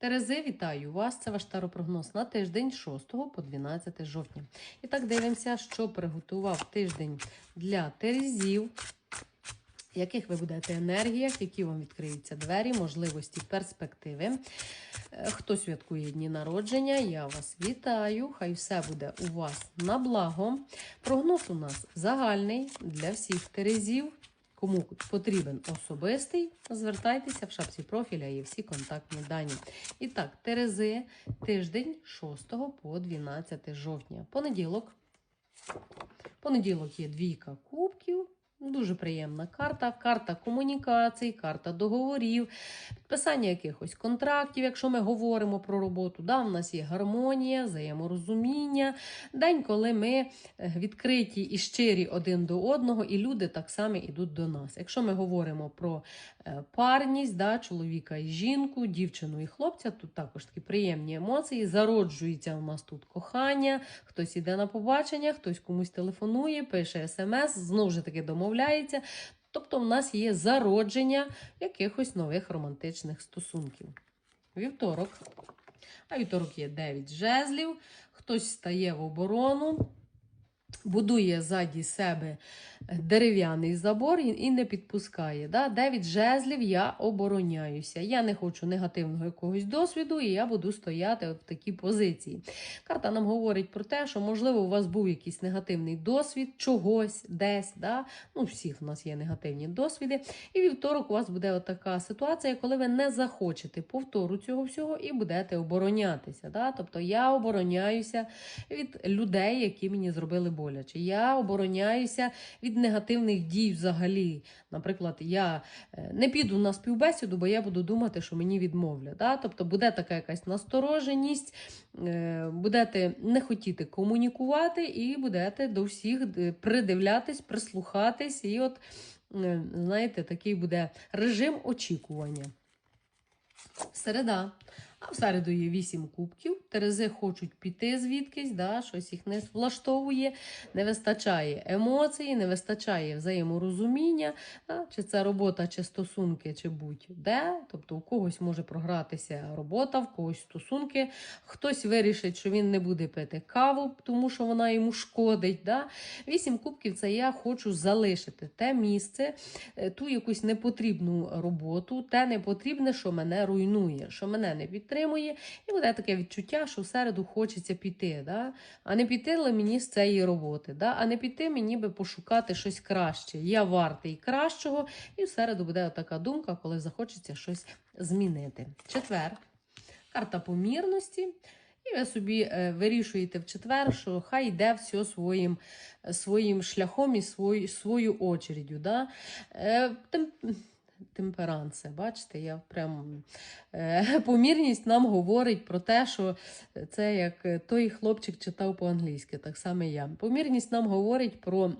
Терези, вітаю вас! Це ваш таропрогноз на тиждень 6 по 12 жовтня. І так дивимося, що приготував тиждень для терезів, яких ви будете енергіях, які вам відкриються двері, можливості, перспективи. Е, Хто святкує дні народження, я вас вітаю. Хай все буде у вас на благо. Прогноз у нас загальний для всіх терезів. Кому потрібен особистий, звертайтеся в шапці профіля є всі контактні дані. І так, Терези, тиждень 6 по 12 жовтня. Понеділок. Понеділок є двійка кубків. Дуже приємна карта. Карта комунікацій, карта договорів, підписання якихось контрактів, якщо ми говоримо про роботу. Да, У нас є гармонія, взаєморозуміння. День, коли ми е, відкриті і щирі один до одного, і люди так само йдуть до нас. Якщо ми говоримо про е, парність, да, чоловіка і жінку, дівчину і хлопця, тут також такі приємні емоції. Зароджується у нас тут кохання, хтось іде на побачення, хтось комусь телефонує, пише смс, знову ж таки домовляється. Тобто, в нас є зародження якихось нових романтичних стосунків. Вівторок. А вівторок є 9 жезлів, хтось стає в оборону, будує ззаді себе дерев'яний забор і не підпускає. Да? 9 жезлів я обороняюся. Я не хочу негативного якогось досвіду, і я буду стояти в такій позиції. Карта нам говорить про те, що, можливо, у вас був якийсь негативний досвід, чогось десь. Да? Ну, всіх у нас є негативні досвіди. І вівторок у вас буде така ситуація, коли ви не захочете повтору цього всього і будете оборонятися. Да? Тобто я обороняюся від людей, які мені зробили боляче. Я обороняюся від негативних дій взагалі. Наприклад, я е, не піду на співбесіду, бо я буду думати, що мені відмовлять. Да? Тобто буде така якась настороженість, е, будете не хотіти комунікувати і будете до всіх е, придивлятись, прислухатись. І от, знаєте, такий буде режим очікування. Середа. А в середу є вісім кубків. Терези хочуть піти звідкись, да, щось їх не влаштовує, не вистачає емоцій, не вистачає взаєморозуміння, да, чи це робота, чи стосунки, чи будь-де. Тобто у когось може програтися робота, в когось стосунки. Хтось вирішить, що він не буде пити каву, тому що вона йому шкодить. Да. Вісім кубків це я хочу залишити те місце, е, ту якусь непотрібну роботу, те непотрібне, що мене руйнує, що мене не підтримує, і буде таке відчуття, що в середу хочеться піти. Да? А не піти мені з цієї роботи, да? а не піти мені би пошукати щось краще. Я вартий кращого, і в середу буде така думка, коли захочеться щось змінити. Четвер. Карта помірності. І ви собі е, вирішуєте в четвер, що хай йде все своїм, своїм шляхом і свою, свою очередю. Да? Е, тем, темперанце, бачите, я прям е, помірність нам говорить про те, що це як той хлопчик читав по-англійськи, так само я. Помірність нам говорить про.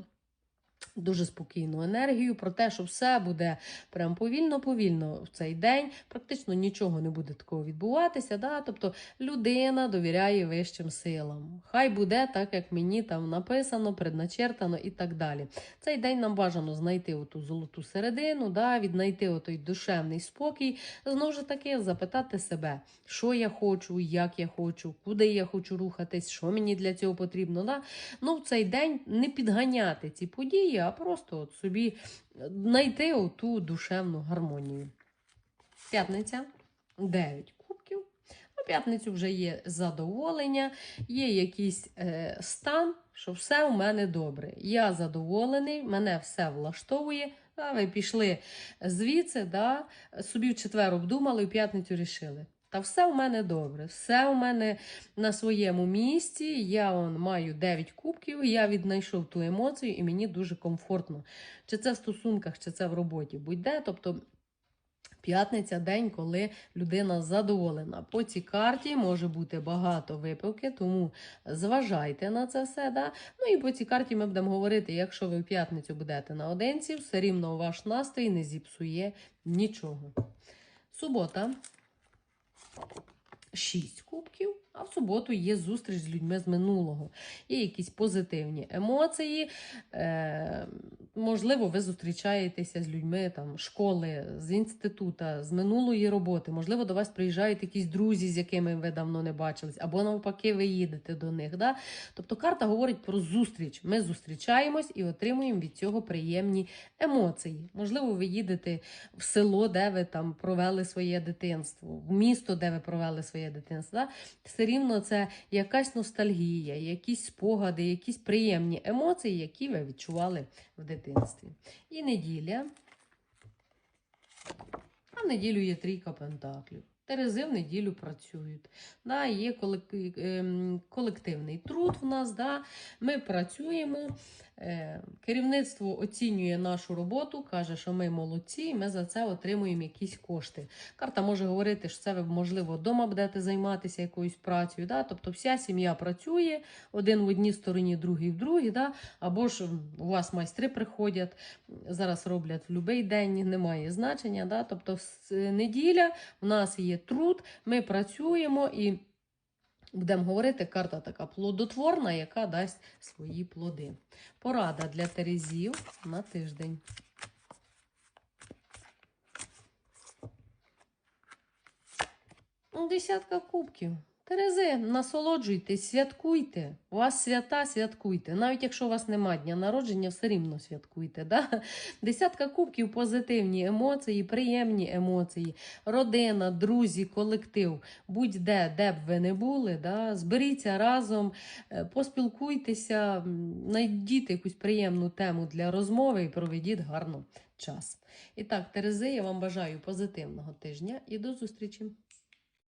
Дуже спокійну енергію, про те, що все буде прям повільно-повільно в цей день. Практично нічого не буде такого відбуватися. Да? Тобто людина довіряє вищим силам. Хай буде так, як мені там написано, предначертано і так далі. Цей день нам бажано знайти оту золоту середину, да? віднайти отой душевний спокій. Знову ж таки, запитати себе, що я хочу, як я хочу, куди я хочу рухатись, що мені для цього потрібно. Да? Ну, в цей день не підганяти ці події а просто от собі знайти оту душевну гармонію. П'ятниця 9 кубків. У п'ятницю вже є задоволення, є якийсь е, стан, що все у мене добре. Я задоволений, мене все влаштовує. А ви пішли звідси, да, собі в четвер обдумали, в п'ятницю рішили. Та все у мене добре, все у мене на своєму місці. Я он, маю 9 кубків, я віднайшов ту емоцію, і мені дуже комфортно. Чи це в стосунках, чи це в роботі, будь-де. Тобто п'ятниця день, коли людина задоволена. По цій карті може бути багато випивки, тому зважайте на це все. Да? Ну і по цій карті ми будемо говорити, якщо ви в п'ятницю будете наодинці, все рівно ваш настрій не зіпсує нічого. Субота. 6 кубків, а в суботу є зустріч з людьми з минулого. Є якісь позитивні емоції. Е, Можливо, ви зустрічаєтеся з людьми там школи, з інститута, з минулої роботи. Можливо, до вас приїжджають якісь друзі, з якими ви давно не бачились, або навпаки, ви їдете до них. Да? Тобто карта говорить про зустріч. Ми зустрічаємось і отримуємо від цього приємні емоції. Можливо, ви їдете в село, де ви там провели своє дитинство, в місто, де ви провели своє дитинство. Да? Все рівно це якась ностальгія, якісь спогади, якісь приємні емоції, які ви відчували в дитинстві. І неділя. А в неділю є трійка пентаклів. Терези в неділю працюють. Да, є ем, колективний труд в нас. Да, ми працюємо. Е, Керівництво оцінює нашу роботу, каже, що ми молодці, і ми за це отримуємо якісь кошти. Карта може говорити, що це ви, можливо, вдома будете займатися якоюсь працею. Да? Тобто вся сім'я працює, один в одній стороні, другий в другій. Да? Або ж у вас майстри приходять, зараз роблять в будь-який день, немає значення. Да? Тобто неділя, в нас є труд, ми працюємо і. Будемо говорити, карта така плодотворна, яка дасть свої плоди. Порада для терезів на тиждень. Ну, Десятка кубків. Терези, насолоджуйтесь, святкуйте. У вас свята, святкуйте. Навіть якщо у вас нема дня народження, все рівно святкуйте. Да? Десятка кубків, позитивні емоції, приємні емоції, родина, друзі, колектив. Будь-де, де б ви не були, да? зберіться разом, е, поспілкуйтеся, знайдіть якусь приємну тему для розмови і проведіть гарно час. І так, Терези, я вам бажаю позитивного тижня і до зустрічі!